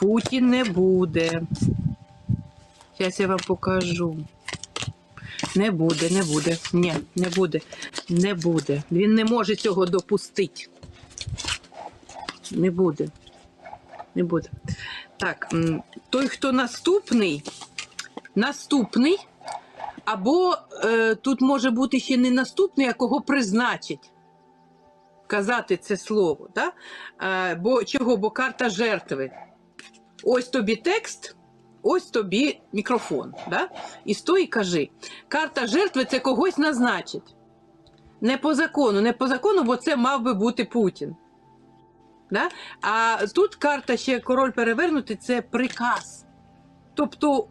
Путін не буде. Зараз я вам покажу. Не буде, не буде. Ні, не буде. Не буде. Він не може цього допустити. Не буде. Не буде. Так, той, хто наступний, наступний, або е, тут може бути ще не наступний, а кого призначить. Казати це слово. Да? Е, бо чого? Бо карта жертви. Ось тобі текст, ось тобі мікрофон. Да? І стой і кажи. Карта жертви це когось назначить. Не по закону, не по закону, бо це мав би бути Путін. Да? А тут карта ще король перевернутий це приказ. Тобто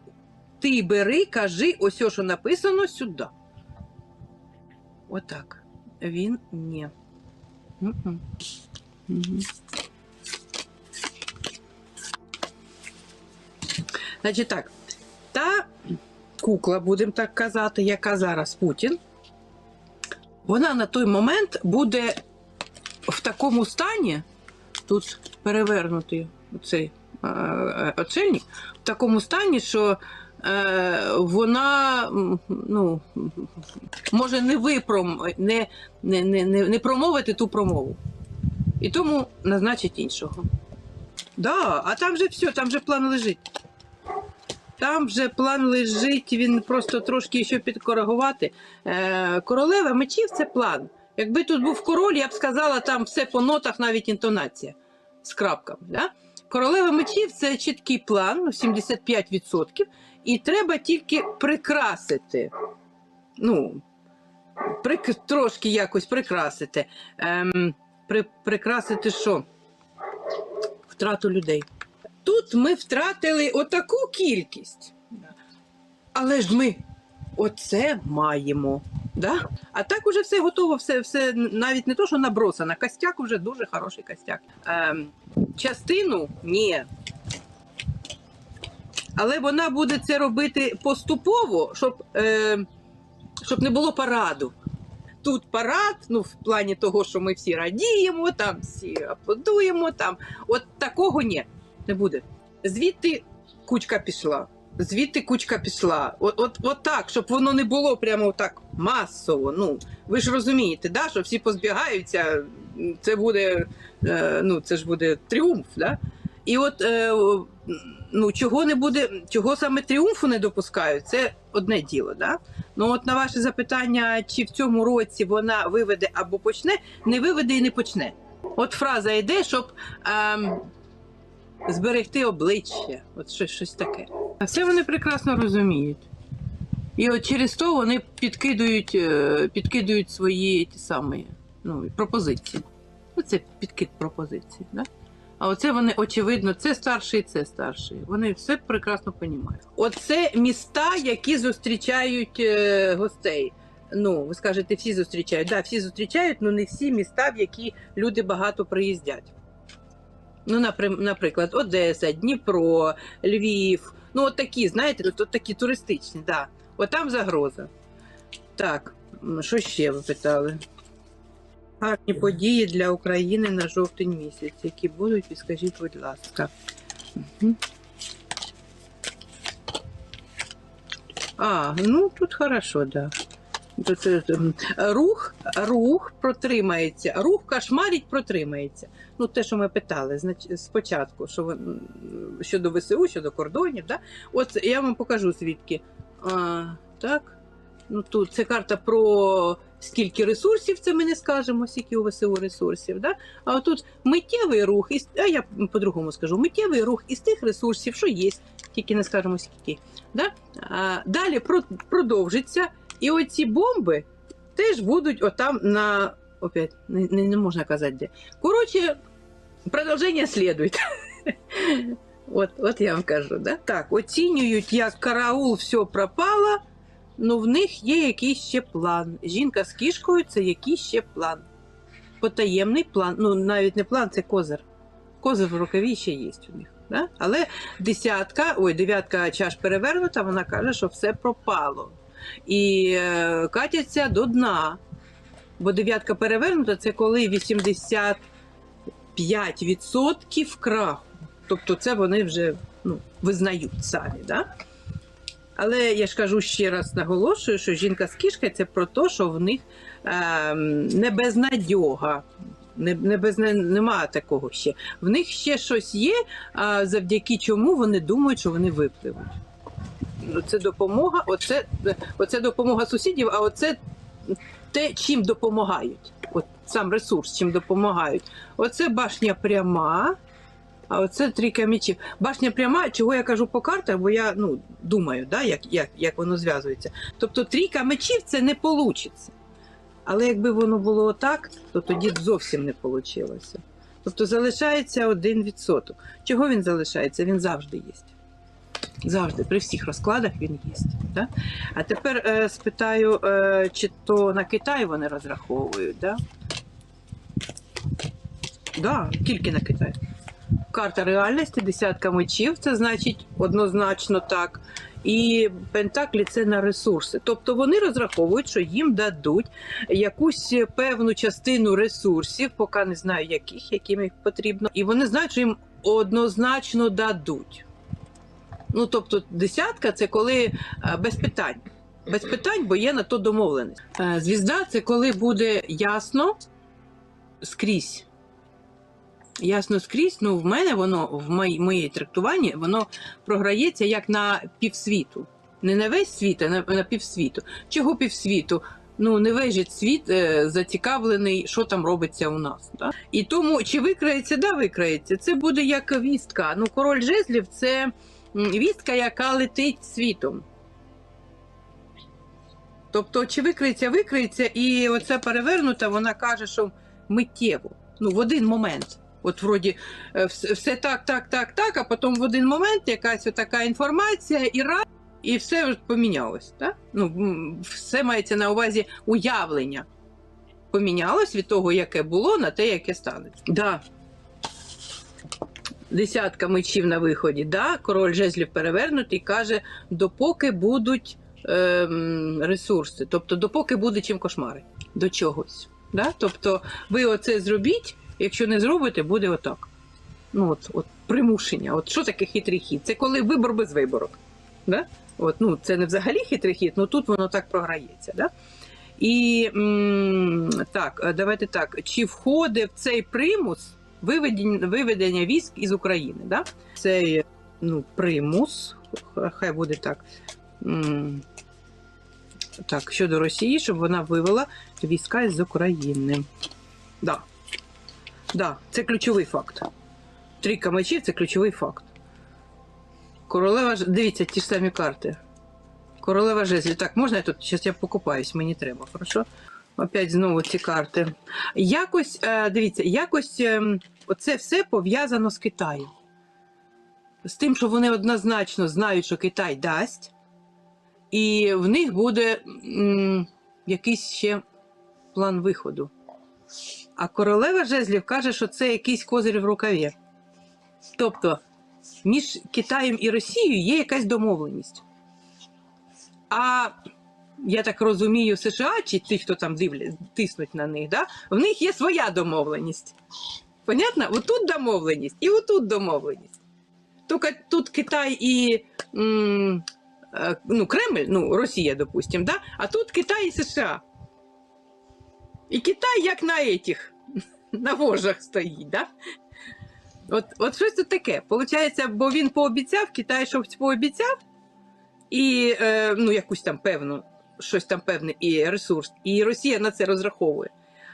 ти бери, кажи, ось що написано сюди. Отак. Він ні. Мгм. Значить так, та кукла, будемо так казати, яка зараз Путін, вона на той момент буде в такому стані, тут перевернутий цей е, е, очельник, в такому стані, що е, вона ну, може не випром, не, не, не, не, промовити ту промову. І тому назначить іншого. Да, а там же все, там же план лежить. Там вже план лежить, він просто трошки ще підкоригувати. Е, королева мечів це план. Якби тут був король, я б сказала, там все по нотах, навіть інтонація з крапками. Да? Королева мечів це чіткий план, ну, 75%, і треба тільки прикрасити. Ну, прик, трошки якось прикрасити. Ем, при, прикрасити що? Втрату людей. Тут ми втратили отаку кількість. Але ж ми оце маємо. Да? А так уже все готово, все, все навіть не то, що набросано. Костяк уже дуже хороший костяк. Ем, частину ні. Але вона буде це робити поступово, щоб, е, щоб не було параду. Тут парад, ну в плані того, що ми всі радіємо, там всі аплодуємо, там от такого ні, не буде. Звідти кучка пішла. Звідти кучка пішла. От, от, от так, щоб воно не було прямо так масово. Ну, ви ж розумієте, да, що всі позбігаються, це буде, е, ну, це ж буде тріумф. Да? І от е, ну, чого не буде, чого саме тріумфу не допускають, це одне діло. Да? Ну от на ваше запитання, чи в цьому році вона виведе або почне, не виведе і не почне. От фраза йде, щоб ем, зберегти обличчя, от щось, щось таке. А це вони прекрасно розуміють. І от через то вони підкидують, е, підкидують свої ті самі ну, пропозиції. Оце підкид пропозицій. Да? А оце вони, очевидно, це старший, це старший. Вони все прекрасно розуміють. Оце міста, які зустрічають е, гостей. Ну, ви скажете, всі зустрічають. Так, да, всі зустрічають, але не всі міста, в які люди багато приїздять. Ну, наприклад, Одеса, Дніпро, Львів. Ну, от такі, знаєте, от, такі туристичні, да. От там загроза. Так, що ще ви питали? Гарні події для України на жовтень місяць, які будуть, підскажіть, будь ласка. А, ну тут хорошо, да. Рух, рух протримається, рух кошмарить протримається. Ну, те, що ми питали спочатку, що щодо ВСУ, щодо кордонів, да? От я вам покажу звідки. А, так. Ну, тут це карта про скільки ресурсів, це ми не скажемо, скільки у ВСУ ресурсів. Да? А отут миттєвий рух, із, а я по-другому скажу, миттєвий рух із тих ресурсів, що є, тільки не скажемо скільки. Да? А, далі про, продовжиться, і оці бомби теж будуть отам на. Опять, не, не, можна казати де. Коротше, продовження слідує. От, от я вам кажу, да? так, оцінюють, як караул все пропало, ну в них є якийсь ще план. Жінка з кішкою це якийсь ще план. Потаємний план. Ну, навіть не план, це козир. Козир в рукаві ще є у них. Да? Але десятка, ой, дев'ятка чаш перевернута, вона каже, що все пропало. І е, катяться до дна. Бо дев'ятка перевернута це коли 85% краху. Тобто це вони вже ну, визнають самі. Да? Але я ж кажу ще раз наголошую, що жінка з кішкою це про те, що в них е, не безнадьога. Не, не без, немає такого ще. В них ще щось є, а завдяки чому вони думають, що вони випливуть. Це допомога, оце, оце допомога сусідів, а оце те, чим допомагають. От сам ресурс, чим допомагають. Оце башня пряма, а оце трійка мечів. Башня пряма, чого я кажу по картах, бо я ну, думаю, да, як, як, як воно зв'язується. Тобто трійка мечів це не вийде. Але якби воно було отак, то тоді зовсім не вийшло. Тобто залишається один відсоток. Чого він залишається? Він завжди є. Завжди, при всіх розкладах він є. Да? А тепер е, спитаю, е, чи то на Китай вони розраховують, да? Да, тільки на Китай. Карта реальності, десятка мечів, це значить однозначно так. І Пентаклі це на ресурси. Тобто вони розраховують, що їм дадуть якусь певну частину ресурсів, поки не знаю яких, яким їх потрібно. І вони знають, що їм однозначно дадуть. Ну, тобто, десятка це коли е, без питань. Без питань, бо є на то домовленість. Е, Звізда це коли буде ясно скрізь. Ясно скрізь, ну в мене воно в моїй моїй трактуванні воно програється як на півсвіту. Не на весь світ, а на, на півсвіту. Чого півсвіту? Ну, не весь світ е, зацікавлений, що там робиться у нас. Да? І тому чи викрається, да, викрається. Це буде як вістка. Ну, король жезлів це вістка, яка летить світом. Тобто, чи викриється, викриється, і оця перевернута, вона каже, що миттєво, ну, в один момент. От вроді е, все, так, так, так, так, а потім в один момент якась така інформація, і раз, і все помінялось. Так? Ну, все мається на увазі уявлення. Помінялось від того, яке було, на те, яке станеться. Да. Десятка мечів на виході, да, король жезлів перевернутий каже, допоки будуть ем, ресурси, тобто допоки буде чим кошмари до чогось. Да? Тобто ви оце зробіть, якщо не зробите, буде отак. Ну, от, от примушення. От що таке хитрий хід? Це коли вибор без виборок. Да? От, ну, це не взагалі хитрий хід, але тут воно так програється. Да? І м, так, е, давайте так. Чи входить в цей примус виведення, виведення військ із України? Да? Цей ну, примус, хай буде так. Так, щодо Росії, щоб вона вивела війська з України. Да. Да, це ключовий факт. Трійка мечів це ключовий факт. Королева дивіться, ті ж самі карти. Королева жезлів. Так, можна я тут? Зараз я покупаюсь, мені треба, хорошо? Опять знову ці карти. Якось, е, дивіться, якось ем, оце все пов'язано з Китаєм. З тим, що вони однозначно знають, що Китай дасть, і в них буде якийсь ще план виходу. А королева жезлів каже, що це якийсь козир в рукаві. Тобто між Китаєм і Росією є якась домовленість. А я так розумію, США чи ті, хто там дивлять, тиснуть на них, да? в них є своя домовленість. Понятно? Отут домовленість і отут домовленість. Тільки тут Китай і е, ну, Кремль, ну, Росія, допустим, да? а тут Китай і США. І Китай як на етіх, на вожах стоїть, да? От, от щось тут таке. Получається, бо він пообіцяв, Китай щось пообіцяв, і е, ну, якусь там певну, щось там певне і ресурс, і Росія на це розраховує.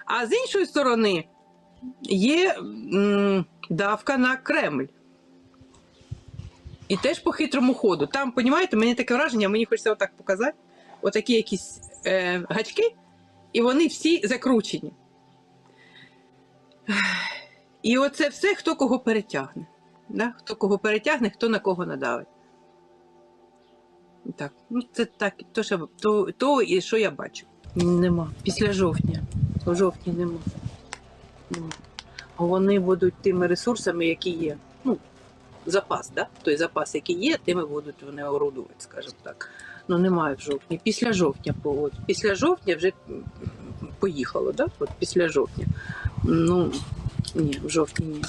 А з іншої сторони є м, давка на Кремль. І теж по хитрому ходу. Там, понімаєте, мені таке враження, мені хочеться отак показати. Отакі якісь е, гачки, і вони всі закручені. І оце все, хто кого перетягне. Да? Хто кого перетягне, хто на кого надавить. Так, ну це так, то, що, то, то і що я бачу. Нема. Після жовтня. У жовтні нема. нема. Вони будуть тими ресурсами, які є. Ну, запас, да? той запас, який є, тими будуть вони орудувати, скажімо так. Ну немає в жовтні. Після жовтня от, Після жовтня вже поїхало, да? От після жовтня. Ну, ні, в жовтні ні.